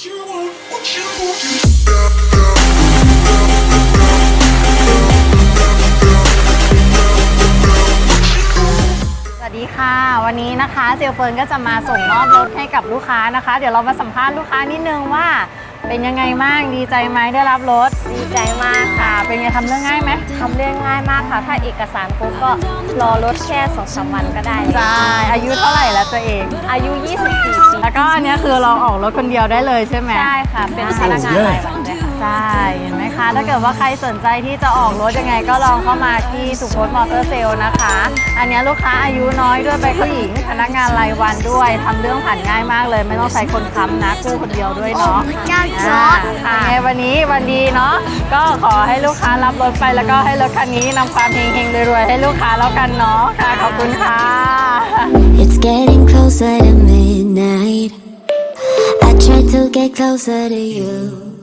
สวัสดีค่ะ วันนี้นะคะเซลเฟิร์นก็จะมาส่งมอบรถให้กับลูกค้านะคะ เดี๋ยวเรามาสัมภาษณ์ลูกค้านิดนึงว่า เป็นยังไงบ้างดีใจไหมได้รับรถดีใจมากค่ะค่ะเป็นไงทำเรื่องง่ายไหมทำเรื่องง่ายมากค่ะ ถ้าเอกสารครบก็รอรถแค่สองสามวันก็ได้เลย ใช่อายุ ตัวเอง อายุ 24 ปีแล้วก็อันเนี้ยคือเราออกรถคนเดียวได้เลยใช่ไหมใช่ค่ะ เป็นพนักงานรายวันด้วยค่ะใช่เห็นไหมคะ ถ้าเกิดว่าใครสนใจที่จะออกรถยังไงก็ลองเข้ามาที่สุพจน์มอเตอร์เซลนะคะ อันเนี้ยลูกค้าอายุน้อยด้วยเป็นผู้หญิงพนักงานรายวันด้วยทำเรื่องผ่านง่ายมากเลย ไม่ต้องใช้คนค้ำนะกู้คนเดียวด้วยเนาะเจ้าจอ่าอร์ดค่ะยังไงวันนี้วันดีเนาะก็ขอให้ลูกค้ารับรถไปแล้วก็ให้รถคันนี้นำความเฮงๆรวยๆให้ลูกค้าแล้วกันเนาะค่ะขอบคุณค่ะ It's getting closer to midnight. I try to get closer to you.